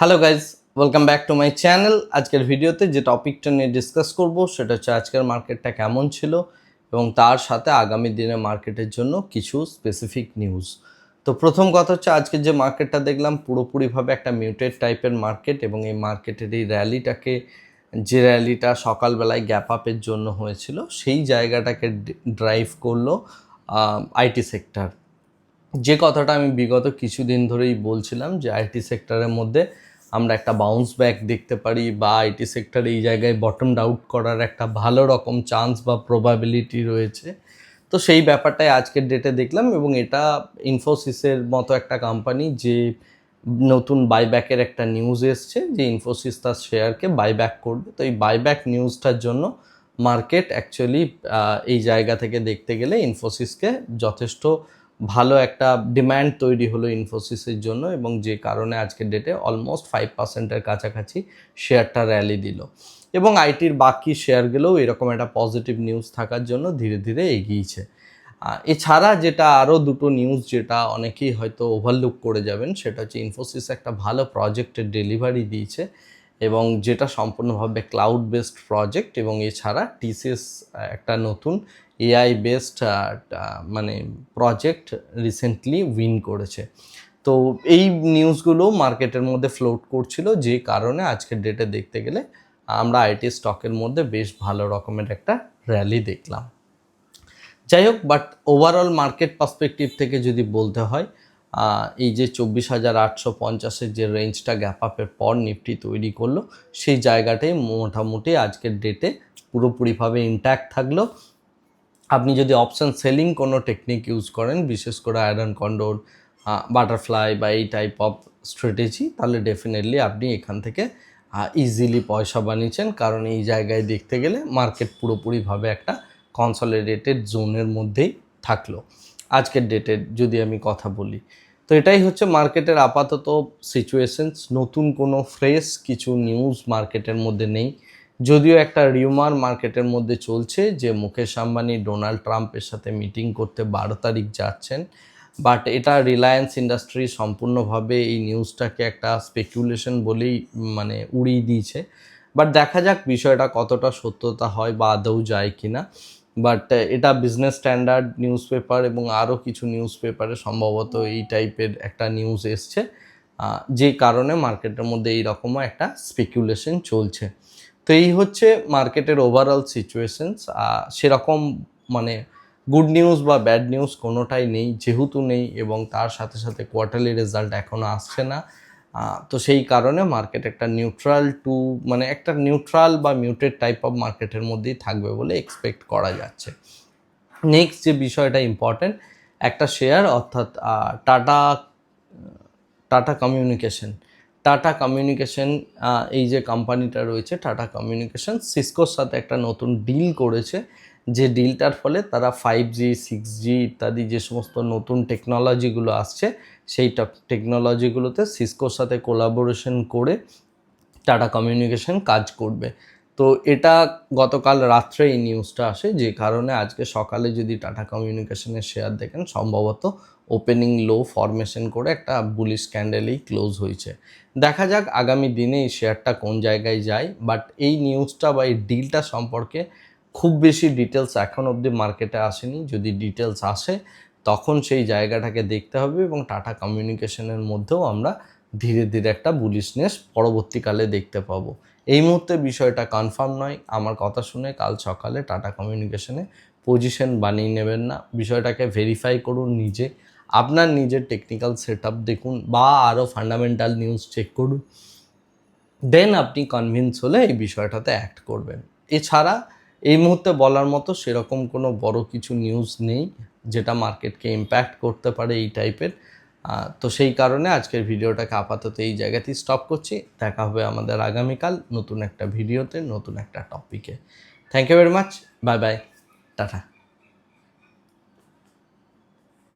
Hello guys welcome back to my channel আজকের ভিডিওতে যে টপিকটা নিয়ে ডিসকাস করব, সেটা হচ্ছে আজকের মার্কেটটা কেমন ছিল এবং তার সাথে আগামী দিনে মার্কেটের জন্য কিছু স্পেসিফিক নিউজ তো প্রথম কথা হচ্ছে, আজকে যে মার্কেটটা দেখলাম, পুরোপুরিভাবে একটা মিউটেড টাইপের মার্কেট এবং এই মার্কেটের এই র্যালিটাকে যে র্যালিটা সকালবেলায় গ্যাপ আপের জন্য হয়েছিল, সেই জায়গাটাকে ড্রাইভ করল আইটি সেক্টর যে কথাটা আমি বিগত কিছুদিন ধরেই বলছিলাম যে আইটি সেক্টরের মধ্যে আমরা একটা বাউন্স ব্যাক দেখতে পারি বা আইটি সেক্টর এই জায়গায় বটম আউট করার একটা ভালো রকম চান্স বা প্রবাবিলিটি রয়েছে। তো সেই ব্যাপারটাই আজকের ডেটে দেখলাম এবং এটা ইনফোসিসের মতো একটা কোম্পানি যে নতুন বাইব্যাকের একটা নিউজ এসছে যে ইনফোসিস তার শেয়ারকে বাইব্যাক করবে। তো এই বাইব্যাক নিউজটার জন্য মার্কেট অ্যাকচুয়ালি এই জায়গা থেকে দেখতে গেলে ইনফোসিসকে যথেষ্ট ভালো একটা ডিম্যান্ড তৈরি হলো ইনফোসিসের জন্য এবং যে কারণে আজকের ডেটে অলমোস্ট ফাইভ পার্সেন্টের কাছাকাছি শেয়ারটা র্যালি দিল। এবং আইটির বাকি শেয়ারগুলোও এরকম একটা পজিটিভ নিউজ থাকার জন্য ধীরে ধীরে এগিয়েছে। এছাড়া যেটা আরও দুটো নিউজ যেটা অনেকেই হয়তো ওভারলুক করে যাবেন, সেটা হচ্ছে ইনফোসিস একটা ভালো প্রজেক্টের ডেলিভারি দিয়েছে। এবং যেটা সম্পূর্ণভাবে ক্লাউড বেসড প্রজেক্ট এবং এছাড়া টিসিএস একটা নতুন এআই বেসড মানে প্রজেক্ট রিসেন্টলি উইন করেছে। তো এই নিউজগুলো মার্কেটের মধ্যে ফ্লোট করছিল, যে কারণে আজকের ডেটে দেখতে গেলে আমরা আইটি স্টকের মধ্যে বেশ ভালো রকমের একটা র্যালি দেখলাম। যাই হোক বাট ওভারঅল মার্কেট পার্সপেক্টিভ থেকে যদি বলতে হয় এই যে চব্বিশ হাজার আটশো পঞ্চাশের যে রেঞ্জটা গ্যাপ আপের পর নিফটি তৈরি করল, সেই জায়গাটাই মোটামুটি আজকের ডেটে পুরোপুরিভাবে ইন্ট্যাক্ট থাকল। আপনি যদি অপশান সেলিং কোনো টেকনিক ইউজ করেন, বিশেষ করে আয়রন কন্ডোর বাটারফ্লাই বা এই টাইপ অফ স্ট্র্যাটেজি তাহলে ডেফিনেটলি আপনি এখান থেকে ইজিলি পয়সা বানিয়েছেন। কারণ এই জায়গায় দেখতে গেলে মার্কেট পুরোপুরিভাবে একটা কনসলিডেটেড জোনের মধ্যেই থাকল। আজকের ডেটের যদি আমি কথা বলি। তো এটাই হচ্ছে মার্কেটের আপাতত সিচুয়েশনস নতুন কোনো ফ্রেশ কিছু নিউজ মার্কেটের মধ্যে নেই। যদিও একটা রিউমার মার্কেটের মধ্যে চলছে যে মুকেশ আম্বানি, ডোনাল্ড ট্রাম্পের সাথে মিটিং করতে বারো তারিখ যাচ্ছেন। বাট এটা রিলায়েন্স ইন্ডাস্ট্রি সম্পূর্ণভাবে এই নিউজটাকে একটা স্পেকুলেশন বলেই মানে উড়িয়ে দিয়েছে। বাট দেখা যাক বিষয়টা কতটা সত্যতা হয় বা আদৌ যায় কিনা। বাট এটা বিজনেস স্ট্যান্ডার্ড নিউজ পেপার এবং আরও কিছু নিউজ পেপারে সম্ভবত এই টাইপের একটা নিউজ এসছে। যে কারণে মার্কেটের মধ্যে এই এইরকমও একটা স্পেকুলেশন চলছে। তো এই হচ্ছে মার্কেটের ওভারঅল সিচুয়েশনস সেরকম মানে গুড নিউজ বা ব্যাড নিউজ কোনোটাই নেই, যেহেতু নেই এবং তার সাথে সাথে কোয়ার্টারলি রেজাল্ট এখনও আসছে না। তো সেই কারণে মার্কেট একটা নিউট্রাল টু মানে একটা নিউট্রাল বা মিউটেড টাইপ অফ মার্কেটের মধ্যেই থাকবে বলে এক্সপেক্ট করা যাচ্ছে। নেক্সট যে বিষয়টা ইম্পর্টেন্ট একটা শেয়ার অর্থাৎ টাটা টাটা কমিউনিকেশন টাটা কমিউনিকেশন এই যে কোম্পানিটা রয়েছে টাটা কমিউনিকেশন সিসকোর সাথে একটা নতুন ডিল করেছে। যে ডিলটার ফলে তারা ফাইভ জি সিক্স জি ইত্যাদি যে সমস্ত নতুন টেকনোলজিগুলো আসছে, সেই টেকনোলজিগুলোতে সিসকোর সাথে কোলাবোরেশন করে টাটা কমিউনিকেশন কাজ করবে। তো এটা গতকাল রাত্রে এই নিউজটা আসে, যে কারণে আজকে সকালে যদি টাটা কমিউনিকেশনের শেয়ার দেখেন, সম্ভবত ওপেনিং লো ফরমেশন করে একটা বুলিশ ক্যান্ডেলেই ক্লোজ হয়েছে। দেখা যাক আগামী দিনে এই শেয়ারটা কোন জায়গায় যায় বাট এই নিউজটা বা এই ডিলটা সম্পর্কে খুব বেশি ডিটেলস এখন অবধি মার্কেটে আসেনি। যদি ডিটেলস আসে, তখন সেই জায়গাটাকে দেখতে হবে এবং টাটা কমিউনিকেশনের মধ্যেও আমরা ধীরে ধীরে একটা বুলিশনেস পরবর্তীকালে দেখতে পাবো। এই মুহূর্তে বিষয়টা কনফার্ম নয়। আমার কথা শুনে কাল সকালে টাটা কমিউনিকেশনে পজিশন বানিয়ে নেবেন না। বিষয়টাকে ভেরিফাই করুন নিজে। আপনার নিজের টেকনিক্যাল সেট দেখুন বা আরও ফান্ডামেন্টাল নিউজ চেক করুন। দেন আপনি কনভিন্স হলে এই বিষয়টাতে অ্যাক্ট করবেন। এছাড়া এই মুহূর্তে বলার মতো সেরকম কোনো বড় কিছু নিউজ নেই যেটা মার্কেটকে ইম্প্যাক্ট করতে পারে এই টাইপের তো সেই কারণে আজকের ভিডিওটাকে আপাতত এই জায়গাতেই স্টপ করছি। দেখা হবে আমাদের আগামীকাল নতুন একটা ভিডিওতে, নতুন একটা টপিকে thank you very much bye bye tata.